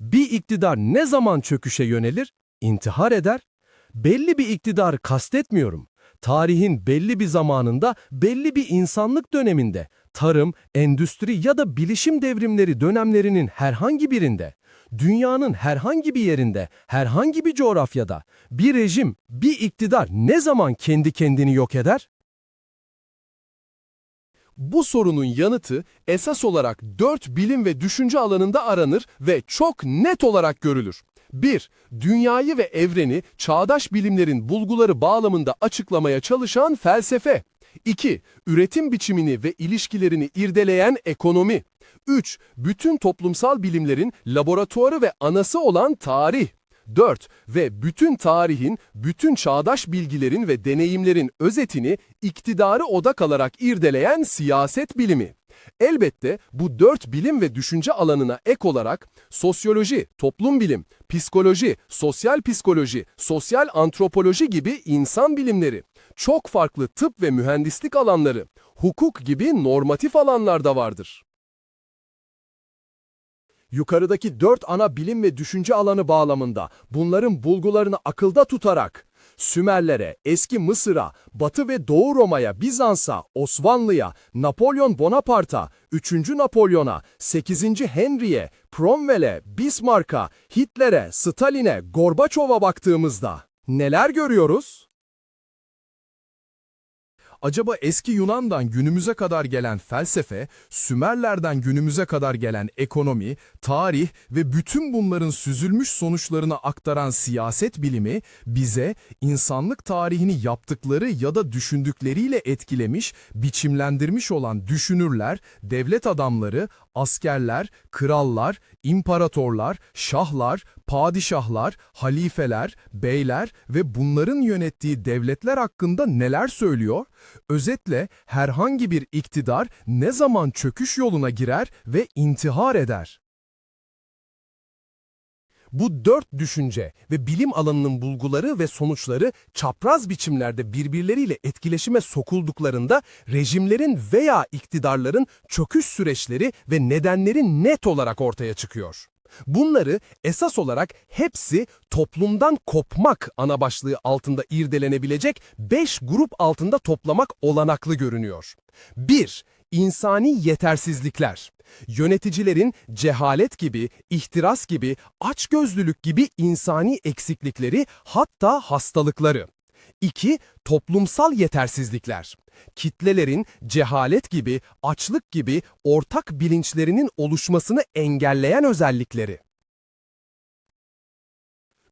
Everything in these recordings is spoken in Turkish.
Bir iktidar ne zaman çöküşe yönelir? İntihar eder. Belli bir iktidar kastetmiyorum. Tarihin belli bir zamanında, belli bir insanlık döneminde, tarım, endüstri ya da bilişim devrimleri dönemlerinin herhangi birinde, dünyanın herhangi bir yerinde, herhangi bir coğrafyada bir rejim, bir iktidar ne zaman kendi kendini yok eder? Bu sorunun yanıtı esas olarak dört bilim ve düşünce alanında aranır ve çok net olarak görülür. 1. Dünyayı ve evreni çağdaş bilimlerin bulguları bağlamında açıklamaya çalışan felsefe. 2. Üretim biçimini ve ilişkilerini irdeleyen ekonomi. 3. Bütün toplumsal bilimlerin laboratuvarı ve anası olan tarih. 4. Ve bütün tarihin, bütün çağdaş bilgilerin ve deneyimlerin özetini iktidarı odak alarak irdeleyen siyaset bilimi. Elbette bu dört bilim ve düşünce alanına ek olarak sosyoloji, toplum bilim, psikoloji, sosyal psikoloji, sosyal antropoloji gibi insan bilimleri, çok farklı tıp ve mühendislik alanları, hukuk gibi normatif alanlar da vardır. Yukarıdaki dört ana bilim ve düşünce alanı bağlamında bunların bulgularını akılda tutarak Sümerlere, eski Mısır'a, Batı ve Doğu Roma'ya, Bizans'a, Osmanlı'ya, Napolyon Bonaparte'a, 3. Napolyon'a, 8. Henry'e, Cromwell'e, Bismarck'a, Hitler'e, Stalin'e, Gorbaçov'a baktığımızda neler görüyoruz? Acaba eski Yunan'dan günümüze kadar gelen felsefe, Sümerlerden günümüze kadar gelen ekonomi, tarih ve bütün bunların süzülmüş sonuçlarını aktaran siyaset bilimi bize insanlık tarihini yaptıkları ya da düşündükleriyle etkilemiş, biçimlendirmiş olan düşünürler, devlet adamları, askerler, krallar, imparatorlar, şahlar, padişahlar, halifeler, beyler ve bunların yönettiği devletler hakkında neler söylüyor? Özetle herhangi bir iktidar ne zaman çöküş yoluna girer ve intihar eder? Bu dört düşünce ve bilim alanının bulguları ve sonuçları çapraz biçimlerde birbirleriyle etkileşime sokulduklarında rejimlerin veya iktidarların çöküş süreçleri ve nedenleri net olarak ortaya çıkıyor. Bunları esas olarak hepsi toplumdan kopmak ana başlığı altında irdelenebilecek beş grup altında toplamak olanaklı görünüyor. 1. İnsani yetersizlikler. Yöneticilerin cehalet gibi, ihtiras gibi, açgözlülük gibi insani eksiklikleri hatta hastalıkları. 2. Toplumsal yetersizlikler. Kitlelerin cehalet gibi, açlık gibi ortak bilinçlerinin oluşmasını engelleyen özellikleri.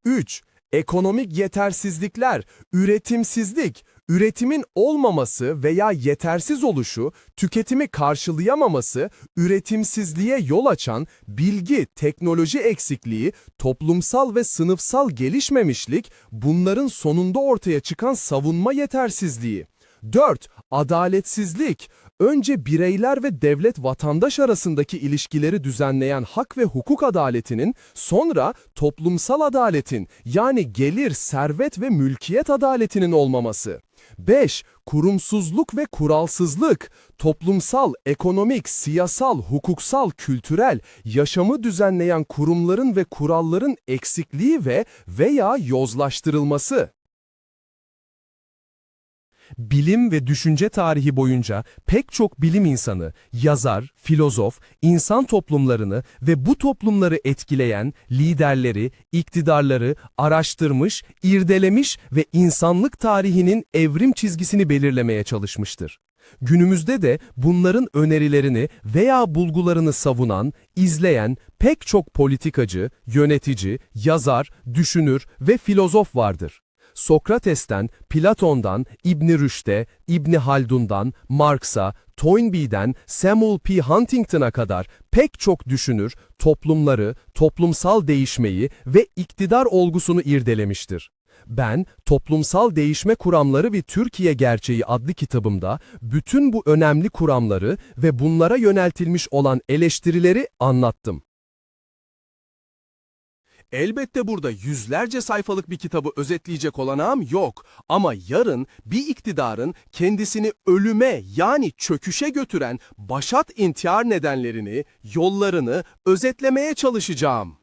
3. Ekonomik yetersizlikler, üretimsizlik, üretimin olmaması veya yetersiz oluşu, tüketimi karşılayamaması, üretimsizliğe yol açan bilgi, teknoloji eksikliği, toplumsal ve sınıfsal gelişmemişlik, bunların sonunda ortaya çıkan savunma yetersizliği. 4. Adaletsizlik. Önce bireyler ve devlet vatandaş arasındaki ilişkileri düzenleyen hak ve hukuk adaletinin, sonra toplumsal adaletin yani gelir, servet ve mülkiyet adaletinin olmaması. 5. Kurumsuzluk ve kuralsızlık. Toplumsal, ekonomik, siyasal, hukuksal, kültürel, yaşamı düzenleyen kurumların ve kuralların eksikliği ve veya yozlaştırılması. Bilim ve düşünce tarihi boyunca pek çok bilim insanı, yazar, filozof, insan toplumlarını ve bu toplumları etkileyen liderleri, iktidarları araştırmış, irdelemiş ve insanlık tarihinin evrim çizgisini belirlemeye çalışmıştır. Günümüzde de bunların önerilerini veya bulgularını savunan, izleyen pek çok politikacı, yönetici, yazar, düşünür ve filozof vardır. Sokrates'ten, Platon'dan, İbn Rüşd'e, İbn Haldun'dan, Marx'a, Toynbee'den Samuel P. Huntington'a kadar pek çok düşünür, toplumları, toplumsal değişmeyi ve iktidar olgusunu irdelemiştir. Ben, Toplumsal Değişme Kuramları ve Türkiye Gerçeği adlı kitabımda bütün bu önemli kuramları ve bunlara yöneltilmiş olan eleştirileri anlattım. Elbette burada yüzlerce sayfalık bir kitabı özetleyecek olanağım yok. Ama yarın bir iktidarın kendisini ölüme yani çöküşe götüren başat intihar nedenlerini, yollarını özetlemeye çalışacağım.